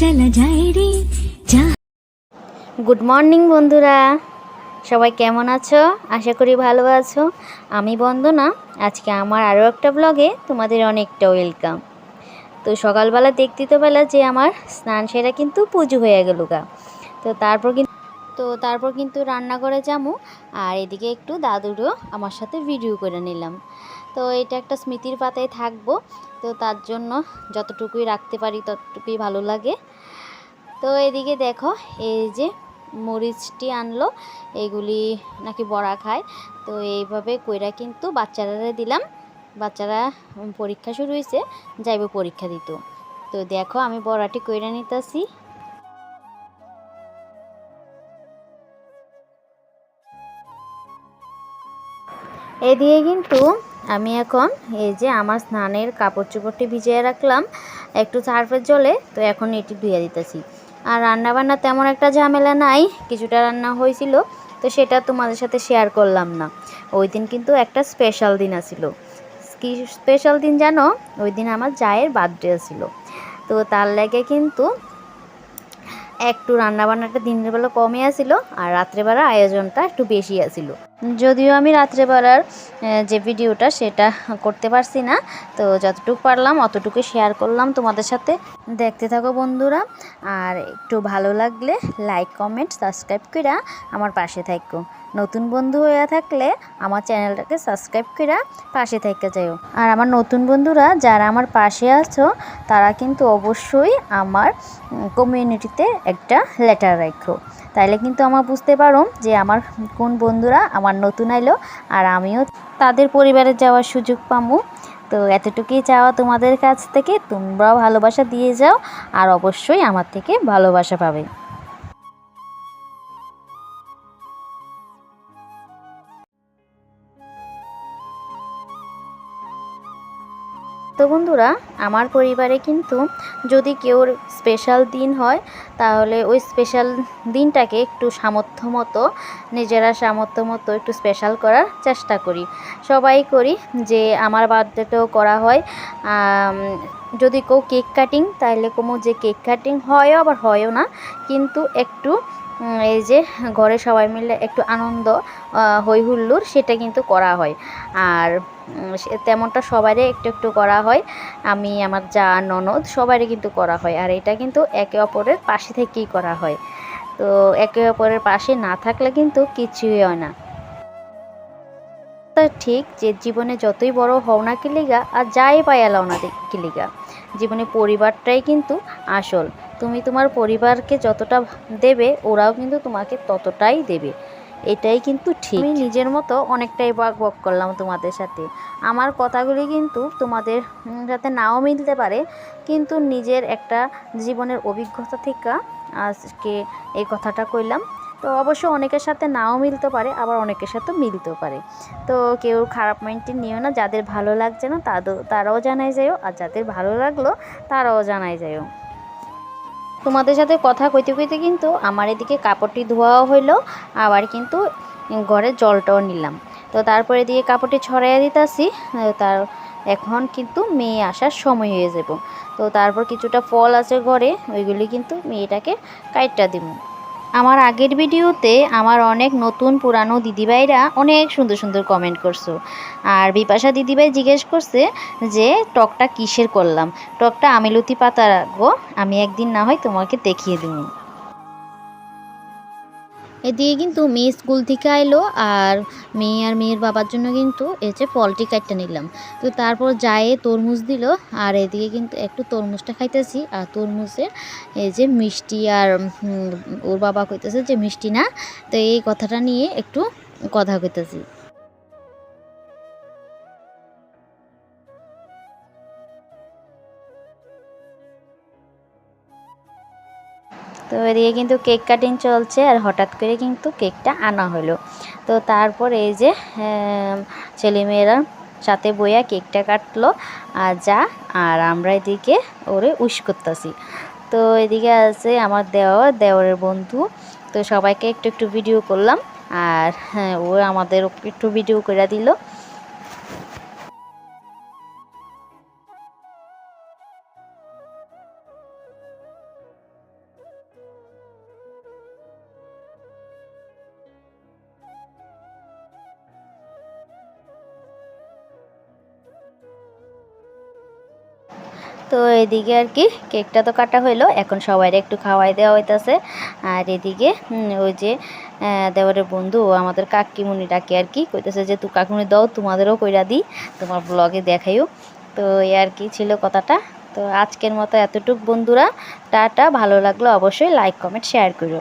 চলা যায় রে গুড মর্নিং বন্ধুরা। সবাই কেমন আছো? আশা করি ভালো আছো। আমি বন্দনা। আজকে আমার আরও একটা ব্লগে তোমাদের অনেকটা ওয়েলকাম তো সকালবেলা দেখতে তো বেলা যে আমার স্নান সেরা কিন্তু পুজো হয়ে গেল গা। তো তারপর কিন্তু তো তারপর কিন্তু রান্না করে যাব আর এদিকে একটু দাদুরও আমার সাথে ভিডিও করে নিলাম। তো এটা একটা স্মৃতির পাতায় থাকব। তো তার জন্য যতটুকুই রাখতে পারি ততটুকুই ভালো লাগে। তো এদিকে দেখো, এই যে মরিচটি আনলো, এগুলি নাকি বড়া খায়। তো এইভাবে কইরা কিন্তু বাচ্চারা দিলাম। বাচ্চারা পরীক্ষা শুরু হয়েছে যাইব পরীক্ষা দিত। তো দেখো, আমি বড়াটি কইরা নিতেছি। এদিকে কিন্তু আমি এখন এই যে আমার স্নানের কাপড় চোপড়টি ভিজিয়ে রাখলাম, একটু সার্ফের জলে, তো এখন এটি ধুয়ে দিতেছি। আর রান্নাবান্না তেমন একটা ঝামেলা নাই, কিছুটা রান্না হয়েছিল, তো সেটা তোমাদের সাথে শেয়ার করলাম না। ওই দিন কিন্তু একটা স্পেশাল দিন আছিল। কি স্পেশাল দিন জানো? ওই দিন আমার জায়ের বার্থডে ছিল তো তার লাগে কিন্তু একটু রান্নাবান্নাটা দিনের বেলা কমে আসিল আর রাত্রেবেলার আয়োজনটা একটু বেশি আসিল যদিও আমি রাত্রেবেলার যে ভিডিওটা সেটা করতে পারছি না, তো যতটুকু পারলাম অতটুকু শেয়ার করলাম তোমাদের সাথে। দেখতে থাকো বন্ধুরা, আর একটু ভালো লাগলে লাইক কমেন্ট সাবস্ক্রাইব করে আমার পাশে থাকো নতুন বন্ধু হয়ে থাকলে আমার চ্যানেলটাকে সাবস্ক্রাইব করে পাশে থেকে যাও আর আমার নতুন বন্ধুরা, যারা আমার পাশে আছো, তারা কিন্তু অবশ্যই আমার কমিউনিটিতে একটা লেটার রাখো তাইলে কিন্তু আমার বুঝতে পারো যে আমার কোন বন্ধুরা আমার নতুন আইলো আর আমিও তাদের পরিবারে যাওয়ার সুযোগ পামু। তো এতটুকুই চাওয়া তোমাদের কাছ থেকে, তোমরাও ভালোবাসা দিয়ে যাও আর অবশ্যই আমার থেকে ভালোবাসা পাবে। তো বন্ধুরা, আমার পরিবারে কিন্তু যদি কেউ স্পেশাল দিন হয়, তাহলে ওই স্পেশাল দিনটাকে একটু সামর্থ্য মতো, নিজেরা সামর্থ্য মতো একটু স্পেশাল করার চেষ্টা করি। সবাই করি যে আমার বার্থডেতেও করা হয় যদি কেউ কেক কাটিং তাহলে কোনো যে কেক কাটিং হয়ও আবার হয়ও না, কিন্তু একটু এই যে ঘরে সবাই মিলে একটু আনন্দ হই হুল্লোড় সেটা কিন্তু করা হয়। আর তেমনটা সবারই একটু একটু করা হয়। আমি, আমার যা ননদ সবারই কিন্তু করা হয়। আর এটা কিন্তু একে অপরের পাশে থেকেই করা হয়। তো একে অপরের পাশে না থাকলে কিন্তু কিছুই হয় না। ঠিক যে জীবনে যতই বড় হও না কিলিগা আর যাই পায়ালাও না দে- কিলিগা জীবনে পরিবারটাই কিন্তু আসল। তুমি তোমার পরিবারকে যতটা দেবে, ওরাও কিন্তু তোমাকে ততটাই দেবে। এটাই কিন্তু ঠিক। আমি নিজের মতো অনেকটাই বাক বক করলাম তোমাদের সাথে। আমার কথাগুলি কিন্তু তোমাদের সাথে নাও মিলতে পারে, কিন্তু নিজের একটা জীবনের অভিজ্ঞতা থেকে আজকে এই কথাটা কইলাম। তো অবশ্য অনেকের সাথে নাও মিলতে পারে, আবার অনেকের সাথে মিলতেও পারে। তো কেউ খারাপ মাইন্ডটি নিও না, যাদের ভালো লাগছে না তাদের তারাও জানাই যায়ও, আর যাদের ভালো লাগল, তারাও জানাই যায়ও। তোমাদের সাথে কথা কইতে কইতে কিন্তু আমার এদিকে কাপড়টি ধোয়াও হইল, আবার কিন্তু ঘরে জলটাও নিলাম। তো তারপরে দিয়ে কাপড়টি ছড়াইয়া দিতেছি তার এখন কিন্তু মেয়ে আসার সময় হয়ে যাব তো তারপর কিছুটা ফল আছে ঘরে, ওইগুলি কিন্তু মেয়েটাকে কাইটটা দিব আমার আগের ভিডিওতে আমার অনেক নতুন পুরানো দিদিভাইরা অনেক সুন্দর সুন্দর কমেন্ট করছ। আর বিপাশা দিদিভাই জিজ্ঞেস করছে যে, টকটা কিসের করলাম? টকটা আমিলতি পাতা রাখব আমি একদিন না হয় তোমাকে দেখিয়ে দিব এদিকে কিন্তু মেয়ে স্কুল থেকে আইলো আর মেয়ে আর মেয়ের বাবার জন্য কিন্তু যে ফলটি কাটটা নিলাম। তো তারপর যায় তরমুজ দিল আর এদিকে কিন্তু একটু তরমুজটা খাইতেছি আর তরমুজের এই যে মিষ্টি আর ওর বাবা কইতেছে যে মিষ্টি না। তো এই কথাটা নিয়ে একটু কথা কইতেছি। তো এদিকে কিন্তু কেক কাটিং চলছে আর হঠাৎ করে কিন্তু কেকটা আনা হলো। তো তারপর এই যে ছেলেমেয়েরা সাথে বইয়া কেকটা কাটলো, আর যা, আর আমরা এদিকে ওরে উইশ করতেছি। তো এদিকে আছে আমার দেওয়ার দেওয়ারের বন্ধু। তো সবাইকে একটু একটু ভিডিও করলাম, আর হ্যাঁ ও আমাদের একটু ভিডিও করে দিল। তো এদিকে আর কি কেকটা তো কাটা হইল, এখন সবাই একটু খাওয়াই দেওয়া হইতাছে। আর এদিকে ওই যে দেওয়ারের বন্ধু, আমাদের কাকিমুনি ডাকে আর কি কইতেছে যে তু কাকিমুনি দাও, তোমাদেরও কইরা দিই, তোমার ব্লগে দেখাইও। তো এই আর কি ছিল কথাটা। তো আজকের মতো এতটুক বন্ধুরা, টাটা, ভালো লাগল অবশ্যই লাইক কমেন্ট শেয়ার করো